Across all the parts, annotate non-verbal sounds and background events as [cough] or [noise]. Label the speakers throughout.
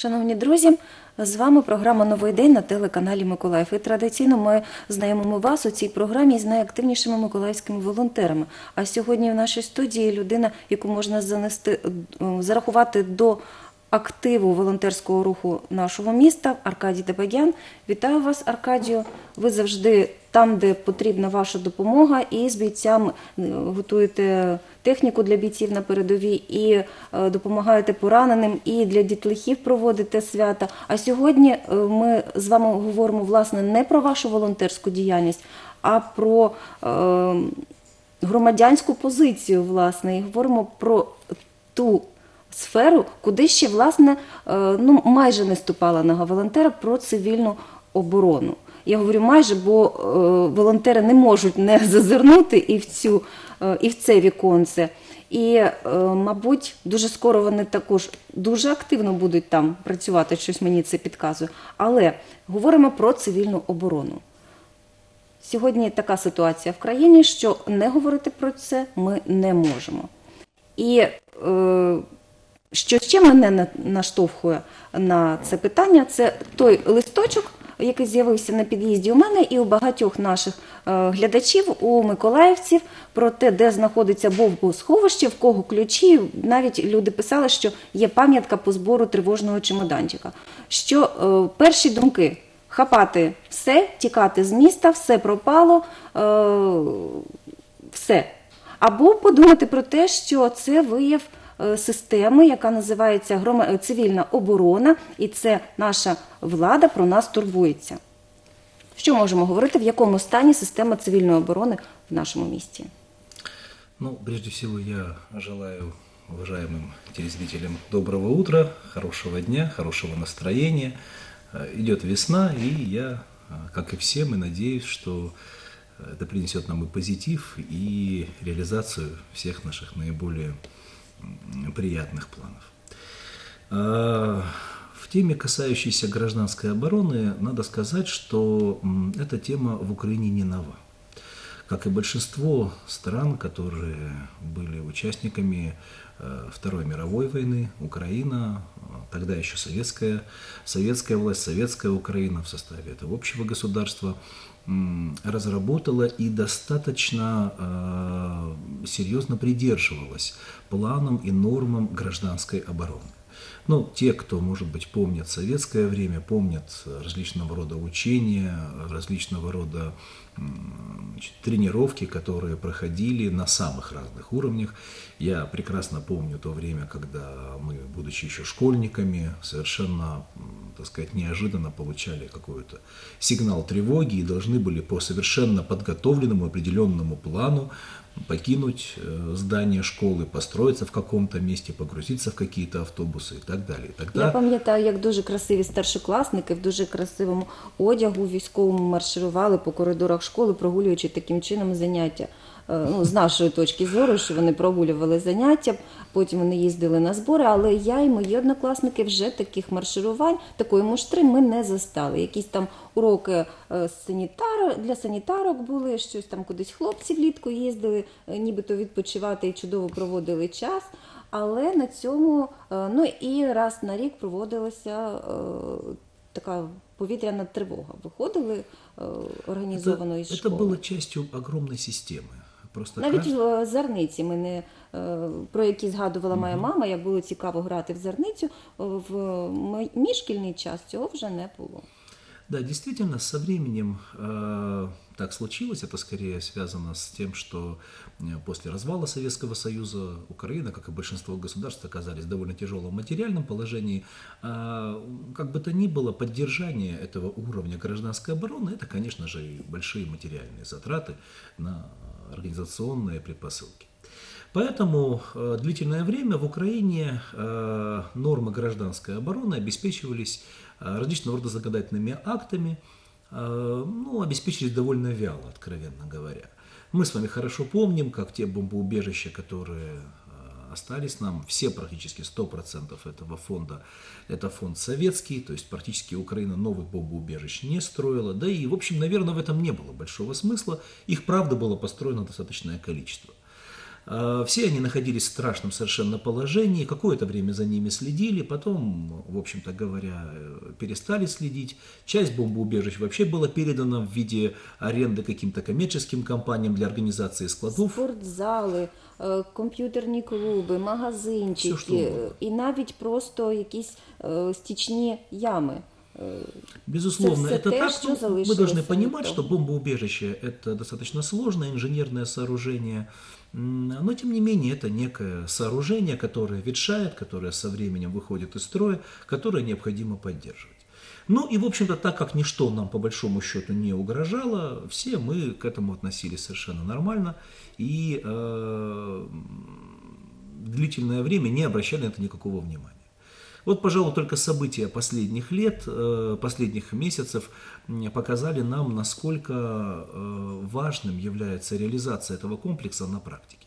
Speaker 1: Шановні друзі, з вами програма Новий день на телеканалі Миколаїв. І традиційно ми знайомимо вас у цій програмі з найактивнішими миколаївськими волонтерами. А сьогодні в нашій студії людина, яку можна занести е, зарахувати до активу волонтерського руху нашого міста Аркадій Дебагян. Вітаю вас, Аркадію. Ви завжди там, де потрібна ваша допомога, і з бійцями е, готуєте техніку для бійців на передовій, і е, допомагаєте пораненим, і для дітлахів проводите свята. А сьогодні е, ми з вами говоримо власне не про вашу волонтерську діяльність, а про громадянську позицію, власне, і говоримо про ту сферу, куди ще власне е, ну майже не ступала нога волонтера про цивільну оборону. Я говорю майже, бо е, волонтери не можуть не зазирнути і в цю е, і в це віконце. І, мабуть, дуже скоро вони також дуже активно будуть там працювати, щось мені це підказує. Але говоримо про цивільну оборону. Сьогодні така ситуація в країні, що не говорити про це ми не можемо. І е, що ще мене на- наштовхує на це питання, це той листочок, який з'явився на під'їзді у мене і у багатьох наших е, глядачів, у миколаївців, про те, де знаходиться бомбосховище, в кого ключі. Навіть люди писали, що є пам'ятка по збору тривожного чемоданчика. Що е, перші думки хапати все, тікати з міста, все пропало, е, все. Або подумати про те, що це вияв системи, яка називається грома- е, цивільна оборона, і це наша влада про нас турбується. Що можемо говорити, в якому стані система цивільної оборони в нашому місті?
Speaker 2: Ну, прежде всего, я желаю уважаемым телезрителям доброго утра, хорошего дня, хорошего настроения. Э, Идет весна, и я, э, как и все, мы надеюсь, что э, это принесет нам и позитив, и реализацию всех наших наиболее м, приятных планов. А, В теме, касающейся гражданской обороны, надо сказать, что эта тема в Украине не нова. Как и большинство стран, которые были участниками э, Второй мировой войны, Украина, э, тогда еще советская, советская власть, советская Украина в составе этого общего государства, разработала и достаточно э, серьезно придерживалась планам и нормам гражданской обороны. Ну, те, кто, может быть, помнят советское время, помнят различного рода учения, различного рода значит, тренировки, которые проходили на самых разных уровнях. Я прекрасно помню то время, когда мы, будучи еще школьниками, совершенно, так сказать, неожиданно получали какой-то сигнал тревоги и должны были по совершенно подготовленному определенному плану покинуть э, здание школы, построиться в каком-то месте, погрузиться в какие-то автобусы и так далее. Тогда...
Speaker 1: Я пам'ятаю, як дуже красиві старшокласники в дуже красивому одягу військовому марширували по коридорах школи, прогулюючи таким чином заняття. Е, Ну, з нашої точки зору, що вони прогулювали заняття, потім вони їздили на збори, але я і мої однокласники вже таких марширувань, такої муштри ми не застали. Якісь там уроки е, санітар, для санітарок були, щось там кудись хлопці влітку їздили, е, нібито відпочивати і чудово проводили час. Але на цьому, ну і раз на рік проводилася така повітряна тривога. Виходили е, організовано із
Speaker 2: это,
Speaker 1: школи.
Speaker 2: это было частью огромной системы. Просто
Speaker 1: Навіть
Speaker 2: кажд-
Speaker 1: в зерниці ми не е, про які згадувала моя мама, як було цікаво грати в зерницю. е, В м- мій шкільний час цього вже не було.
Speaker 2: Да, действительно, со временем э, так случилось. Это скорее связано с тем, что э, после развала Советского Союза Украина, как и большинство государств, оказались в довольно тяжелом материальном положении. А, как бы то ни было, поддержание этого уровня гражданской обороны, это, конечно же, и большие материальные затраты на организационные предпосылки. Поэтому э, длительное время в Украине э, нормы гражданской обороны обеспечивались различного рода законодательными актами, э, ну, обеспечились довольно вяло, откровенно говоря. Мы с вами хорошо помним, как те бомбоубежища, которые э, остались нам, все практически 100% этого фонда, это фонд советский, то есть практически Украина новых бомбоубежищ не строила, да и, в общем, наверное, в этом не было большого смысла, их, правда, было построено достаточное количество. Э, Все они находились в страшном совершенно положении, какое-то время за ними следили, потом, в общем-то говоря, э, перестали следить. Часть бомбоубежищ вообще была передана в виде аренды каким-то коммерческим компаниям для организации складов.
Speaker 1: Спортзали, е, комп'ютерні клуби,
Speaker 2: Все,
Speaker 1: магазинчики
Speaker 2: що угодно.
Speaker 1: е, і навіть просто якісь е, стічні ями. Е,
Speaker 2: Безусловно,
Speaker 1: Это всё
Speaker 2: это
Speaker 1: те,
Speaker 2: так.
Speaker 1: что
Speaker 2: но Мы
Speaker 1: залишилось
Speaker 2: должны
Speaker 1: от
Speaker 2: понимать,
Speaker 1: того.
Speaker 2: что бомбоубежище – это достаточно сложное инженерное сооружение, М, но тем не менее это некое сооружение, которое ветшает, которое со временем выходит из строя, которое необходимо поддерживать. Ну и, в общем-то, так как ничто нам по большому счету не угрожало, все мы к этому относились совершенно нормально и э, длительное время не обращали на это никакого внимания. Вот, пожалуй, только события последних лет, э, последних месяцев м, показали нам, насколько э, важным является реализация этого комплекса на практике.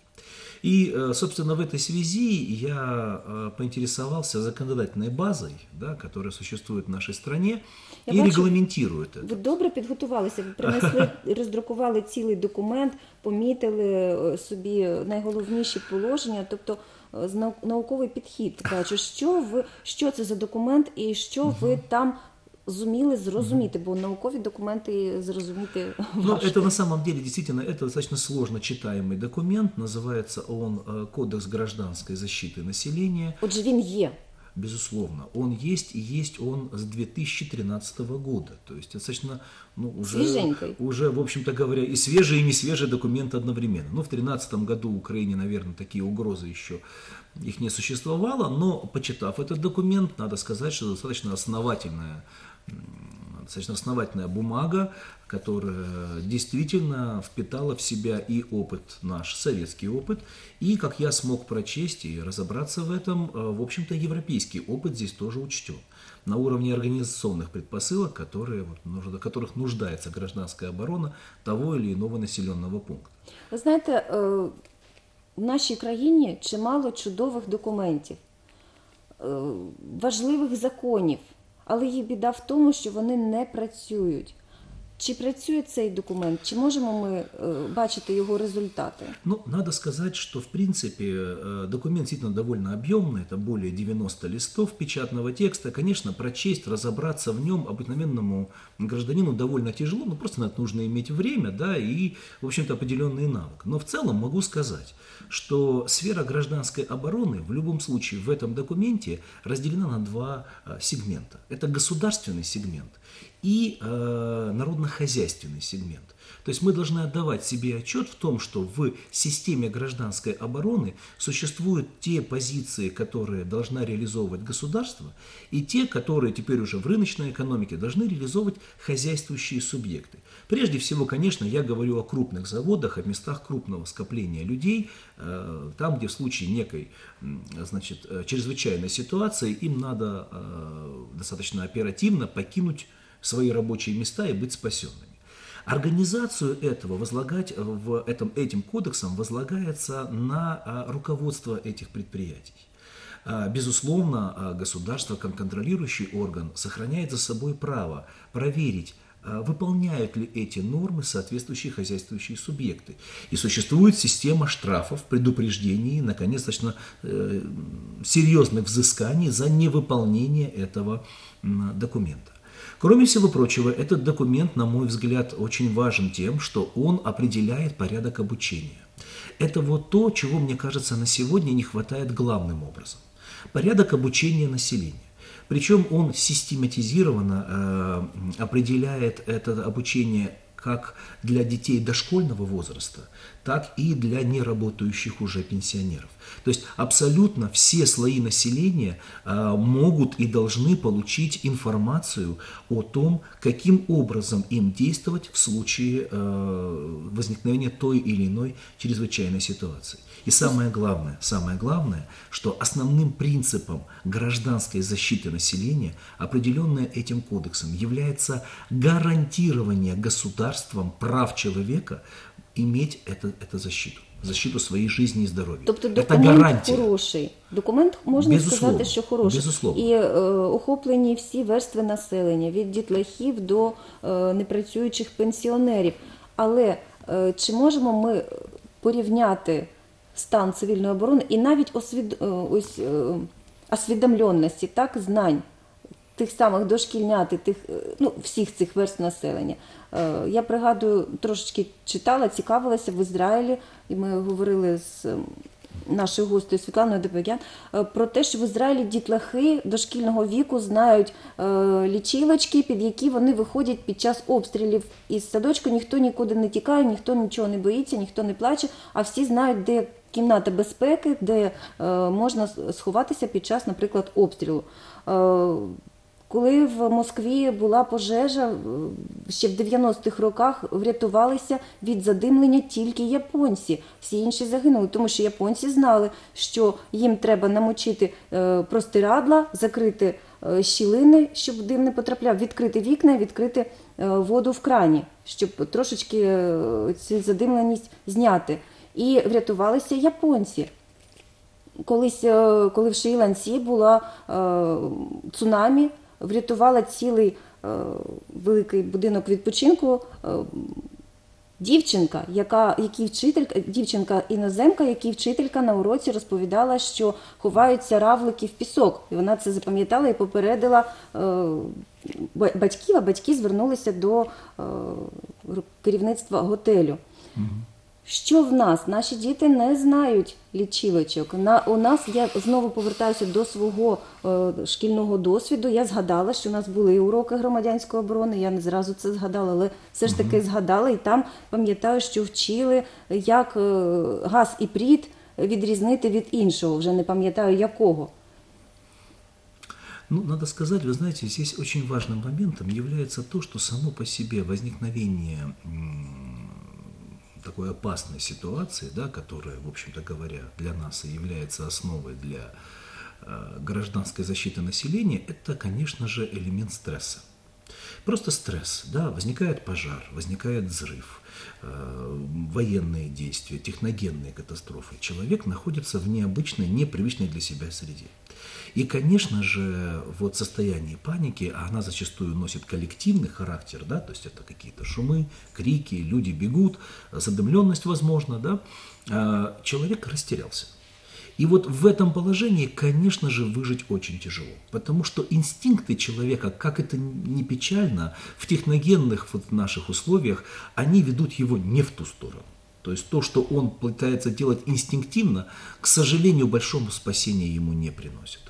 Speaker 2: И, э, собственно, в этой связи я э, поинтересовался законодательной базой, да, которая существует в нашей стране
Speaker 1: Я
Speaker 2: и
Speaker 1: бачу,
Speaker 2: регламентирует это.
Speaker 1: Ви добре підготувалися, ви принесли, [laughs] роздрукували цілий документ, помітили е, собі найголовніші положення, тобто е, з нау- науковий підхід. Кажу, що ви що це за документ і що ви там зуміли зрозуміти, бо наукові документи зрозуміти
Speaker 2: Ну,
Speaker 1: важко.
Speaker 2: это на самом деле действительно это достаточно сложно читаемый документ. Называется он э, Кодекс гражданской защиты населения.
Speaker 1: Отже, він є.
Speaker 2: Безусловно, он есть и есть он с 2013 года. То есть достаточно, ну, уже,
Speaker 1: Свеженький.
Speaker 2: уже, в общем-то говоря, и свежий, и не свежий документ одновременно. Ну, в 2013 году Украине, наверное, такие угрозы еще их не существовало, но почитав этот документ, надо сказать, что достаточно основательная достаточно основательная бумага, которая действительно впитала в себя и опыт наш, советский опыт, и, как я смог прочесть и разобраться в этом, э, в общем-то, европейский опыт здесь тоже учтен на уровне организационных предпосылок, которые, вот, нужда- которых нуждается гражданская оборона того или иного населенного пункта.
Speaker 1: Ви знаєте, е, в нашій країні чимало чудових документів, е, важливих законів, але їх біда в тому, що вони не працюють. Чи працює цей документ? Чи можемо ми бачити його результати?
Speaker 2: Ну, надо сказать, что в принципе э, документ действительно довольно объемный, это более 90 листов печатного текста. Конечно, прочесть, разобраться в нем обыкновенному гражданину довольно тяжело, но просто на это нужно иметь время, да, и, в общем-то, определенный навык. Но в целом могу сказать, что сфера гражданской обороны в любом случае в этом документе разделена на два э, сегмента. Это государственный сегмент и э, народно-хозяйственный сегмент. То есть мы должны отдавать себе отчет в том, что в системе гражданской обороны существуют те позиции, которые должна реализовывать государство, и те, которые теперь уже в рыночной экономике должны реализовывать хозяйствующие субъекты. Прежде всего, конечно, я говорю о крупных заводах, о местах крупного скопления людей, э, там, где в случае некой значит, э, чрезвычайной ситуации им надо э, достаточно оперативно покинуть свои рабочие места и быть спасенными. Организацию этого возлагать э, в этом, этим кодексом возлагается на а, руководство этих предприятий. А, Безусловно, а, государство, как контролирующий орган, сохраняет за собой право проверить, выполняют ли эти нормы соответствующие хозяйствующие субъекты. И существует система штрафов, предупреждений, наконец, достаточно э, серьезных взысканий за невыполнение этого документа. Кроме всего прочего, этот документ, на мой взгляд, очень важен тем, что он определяет порядок обучения. Это вот то, чего, мне кажется, на сегодня не хватает главным образом. Порядок обучения населения. Причем он систематизированно э, определяет это обучение как для детей дошкольного возраста, так и для неработающих уже пенсионеров. То есть абсолютно все слои населения а, могут и должны получить информацию о том, каким образом им действовать в случае а, возникновения той или иной чрезвычайной ситуации. И самое главное, самое главное, что основным принципом гражданской защиты населения, определенное этим кодексом, является гарантирование государством прав человека иметь это, эту защиту, защиту своей жизни и здоровья.
Speaker 1: Тобто
Speaker 2: это
Speaker 1: документ
Speaker 2: гарантия.
Speaker 1: хороший. Документ можна
Speaker 2: Безусловно.
Speaker 1: сказати, що хороший.
Speaker 2: Безусловно.
Speaker 1: І е, охоплені всі верстви населення, від дітлахів до е, непрацюючих пенсіонерів. Але е, чи можемо ми порівняти стан цивільної оборони і навіть освід... е, ось, е, освідомленості, так, знань тих самих дошкільнят і тих, е, ну, всіх цих верст населення. Я пригадую, трошечки читала, цікавилася в Ізраїлі, і ми говорили з ем, нашою гостею Світланою Дебегян е, про те, що в Ізраїлі дітлахи дошкільного віку знають е, лічилочки, під які вони виходять під час обстрілів із садочку. Ніхто нікуди не тікає, ніхто нічого не боїться, ніхто не плаче, а всі знають, де кімната безпеки, де е, можна сховатися під час, наприклад, обстрілу. Коли в Москві була пожежа, е, ще в 90-х роках врятувалися від задимлення тільки японці. Всі інші загинули, тому що японці знали, що їм треба намочити е, простирадла, закрити е, щілини, щоб дим не потрапляв, відкрити вікна, відкрити воду в крані, щоб трошечки цю задимленість зняти. І врятувалися японці. Колись, коли в Шрі-Ланці була цунамі, врятувала цілий е, великий будинок відпочинку. е, Дівчинка, яка якій вчителька, дівчинка іноземка, якій вчителька на уроці розповідала, що ховаються равлики в пісок, і вона це запам'ятала і попередила е, батьків, а батьки звернулися до е, керівництва готелю. Що в нас? Наші діти не знають лічилочок. На, у нас, я знову повертаюся до свого е, шкільного досвіду. Я згадала, що у нас були уроки громадянської оборони. Я не зразу це згадала, але все ж таки згадала. І там пам'ятаю, що вчили, як е, газ і прід відрізнити від іншого. Вже не пам'ятаю якого.
Speaker 2: Ну, надо сказать, вы знаете, здесь очень важным моментом является то, что само по себе возникновение такой опасной ситуации, да, которая, в общем-то говоря, для нас и является основой для э, гражданской защиты населения, это, конечно же, элемент стресса. Просто стресс, да, возникает пожар, возникает взрыв, э, военные действия, техногенные катастрофы. Человек находится в необычной, непривычной для себя среде. И, конечно же, вот состояние паники, а она зачастую носит коллективный характер, да, то есть это какие-то шумы, крики, люди бегут, задымленность, возможно, да, а, человек растерялся. И вот в этом положении, конечно же, выжить очень тяжело, потому что инстинкты человека, как это ни печально, в техногенных вот наших условиях, они ведут его не в ту сторону. То есть то, что он пытается делать инстинктивно, к сожалению, большому спасения ему не приносит.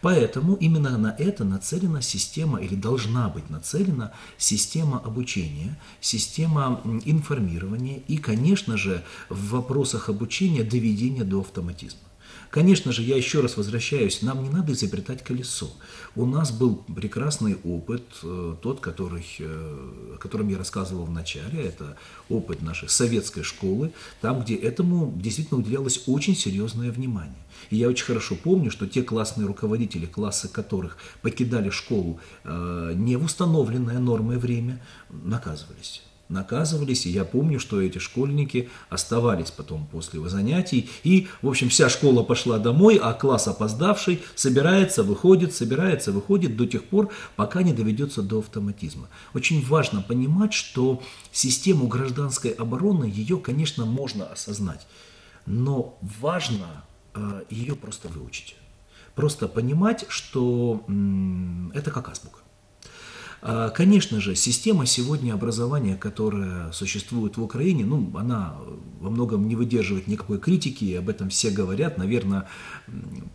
Speaker 2: Поэтому именно на это нацелена система или должна быть нацелена система обучения, система информирования и, конечно же, в вопросах обучения доведения до автоматизма. Конечно же, я еще раз возвращаюсь, нам не надо изобретать колесо. У нас был прекрасный опыт, э, тот, который, э, о котором я рассказывал в начале, это опыт нашей советской школы, там, где этому действительно уделялось очень серьезное внимание. И я очень хорошо помню, что те классные руководители, классы которых покидали школу э, не в установленное нормой время, наказывались наказывались, и я помню, что эти школьники оставались потом после занятий, и, в общем, вся школа пошла домой, а класс опоздавший собирается, выходит, собирается, выходит до тех пор, пока не доведется до автоматизма. Очень важно понимать, что систему гражданской обороны, ее, конечно, можно осознать, но важно э, ее просто выучить. Просто понимать, что это как азбука. А, Конечно же, система сегодня образования, которая существует в Украине, ну, она во многом не выдерживает никакой критики, об этом все говорят. Наверное,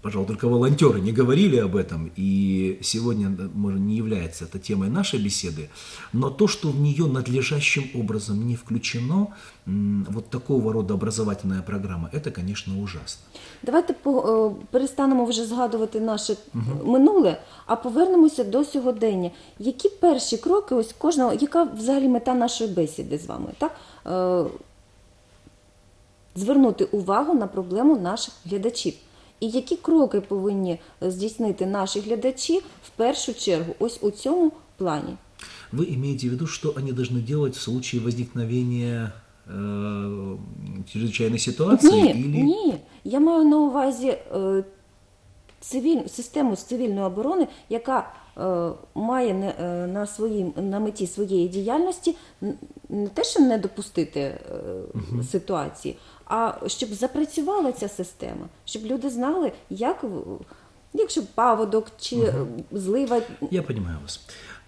Speaker 2: пожалуй, только волонтеры не говорили об этом, и сегодня, может, не является это темой нашей беседы, но то, что в нее надлежащим образом не включено, вот такого рода образовательная программа, это, конечно, ужасно.
Speaker 1: Давайте по, е, перестанемо вже згадувати наше минуле, а повернемося до сьогодення. Які перші кроки, ось кожного, яка взагалі мета нашої бесіди з вами? Так? Е, звернути увагу на проблему наших глядачів. І які кроки повинні здійснити наші глядачі в першу чергу, ось у цьому плані?
Speaker 2: Вы имеете в виду, что они должны делать в случае возникновения э, чрезвычайной ситуации?
Speaker 1: Ні,
Speaker 2: или...
Speaker 1: ні. Я маю на увазі е, цивіль, систему з цивільної оборони, яка е, має не, е, на, своїм, на меті своєї діяльності не те, що не допустити е, ситуації, а щоб запрацювала ця система, щоб люди знали, як якщо паводок чи е, злива.
Speaker 2: Я понимаю вас.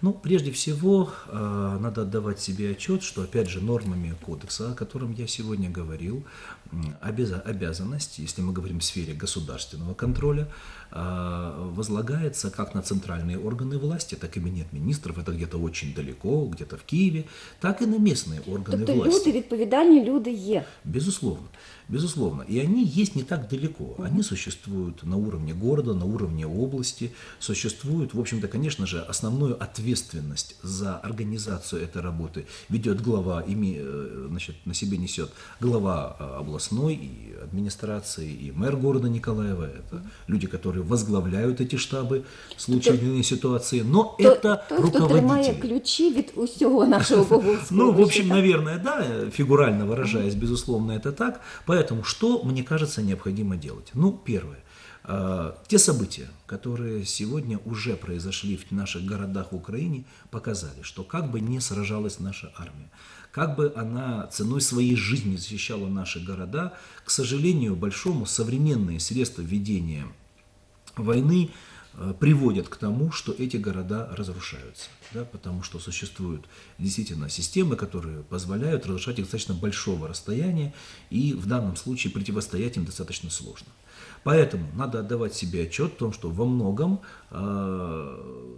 Speaker 2: Ну, прежде всего, э, надо отдавать себе отчет, что, опять же, нормами кодекса, о котором я сегодня говорил, обязанность, если мы говорим в сфере государственного контроля, возлагается как на центральные органы власти, так и Кабинет министров, это где-то очень далеко, где-то в Киеве, так и на местные органы
Speaker 1: Тобто
Speaker 2: власти.
Speaker 1: люди, відповідальні люди є.
Speaker 2: Безусловно, безусловно. И они есть не так далеко. Они существуют на уровне города, на уровне области, существуют, в общем-то, конечно же, основную ответственность за организацию этой работы ведет глава, ими, э, значит, на себе несет глава э, областной и администрации, и мэр города Николаева. Это люди, которые возглавляют эти штабы в случае
Speaker 1: То-
Speaker 2: или иной ситуации. Но
Speaker 1: То-
Speaker 2: это
Speaker 1: той, хто тримає
Speaker 2: руководители.
Speaker 1: ключі від усього нашого Богословища. [laughs]
Speaker 2: Ну, в общем,
Speaker 1: так?
Speaker 2: наверное, да, фигурально выражаясь, безусловно, это так. Поэтому что, мне кажется, необходимо делать? Ну, первое. Э, Те события, которые сегодня уже произошли в наших городах в Украине, показали, что как бы не сражалась наша армия, как бы она ценой своей жизни защищала наши города, к сожалению, большому современные средства ведения войны э, приводят к тому, что эти города разрушаются, да, потому что существуют действительно системы, которые позволяют разрушать их достаточно большого расстояния, и в данном случае противостоять им достаточно сложно. Поэтому надо отдавать себе отчет в том, что во многом э,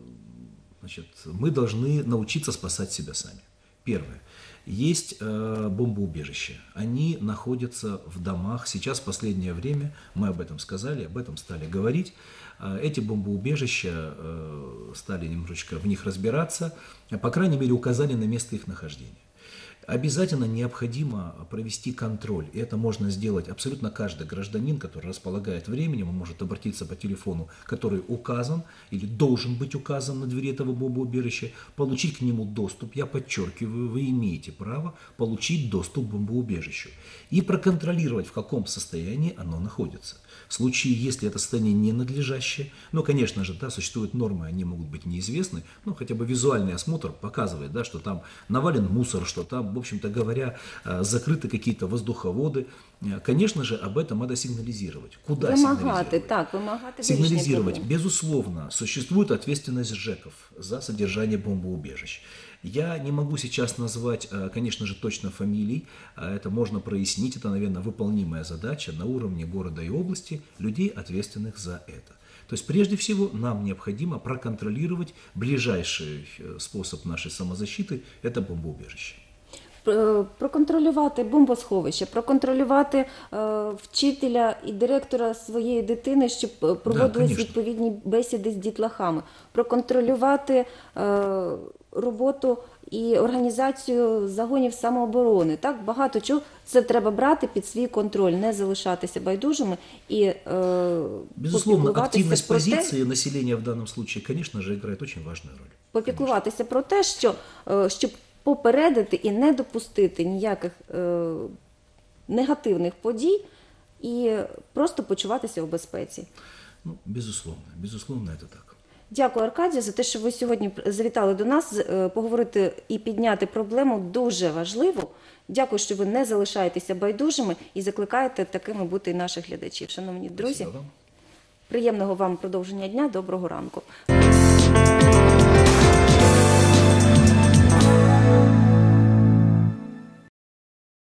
Speaker 2: значит, мы должны научиться спасать себя сами. Первое. Есть э, бомбоубежища. Они находятся в домах. Сейчас, в последнее время, мы об этом сказали, об этом стали говорить. Э, эти бомбоубежища э, стали немножечко в них разбираться, а, по крайней мере, указали на место их нахождения. Обязательно необходимо провести контроль. И это можно сделать абсолютно каждый гражданин, который располагает временем, он может обратиться по телефону, который указан или должен быть указан на двери этого бомбоубежища, получить к нему доступ. Я подчеркиваю, вы имеете право получить доступ к бомбоубежищу и проконтролировать, в каком состоянии оно находится. В случае, если это состояние ненадлежащее, ну, конечно же, да, существуют нормы, они могут быть неизвестны, ну, хотя бы визуальный осмотр показывает, да, что там навален мусор, что там, в общем-то говоря, э, закрыты какие-то воздуховоды. Э, Конечно же, об этом надо сигнализировать. Куда
Speaker 1: Вимагати,
Speaker 2: сигнализировать?
Speaker 1: так, вирішення
Speaker 2: Сигнализировать. Безусловно, существует ответственность ЖЭКов за содержание бомбоубежищ. Я не могу сейчас назвать, э, конечно же, точно фамилий. Это можно прояснить. Это, наверное, выполнимая задача на уровне города и области людей, ответственных за это. То есть, прежде всего, нам необходимо проконтролировать ближайший способ нашей самозащиты – это бомбоубежище.
Speaker 1: Пр- Проконтролювати бомбосховище, проконтролювати е, вчителя і директора своєї дитини, щоб е, проводились
Speaker 2: конечно.
Speaker 1: відповідні бесіди з дітлахами, проконтролювати е, роботу і організацію загонів самооборони. Так багато чого це треба брати під свій контроль, не залишатися байдужими і е,
Speaker 2: Безусловно,
Speaker 1: про те,
Speaker 2: позиции в данном случае, конечно же, играет очень важную роль.
Speaker 1: попіклуватися про те, що е, щоб попередити і не допустити ніяких е, негативних подій і просто почуватися у безпеці.
Speaker 2: Ну, безусловно, безусловно, это так.
Speaker 1: Дякую, Аркадію, за те, що ви сьогодні завітали до нас е, поговорити і підняти проблему дуже важливу. Дякую, що ви не залишаєтеся байдужими і закликаєте такими бути і наших глядачів. Шановні друзі, приємного вам продовження дня, доброго ранку.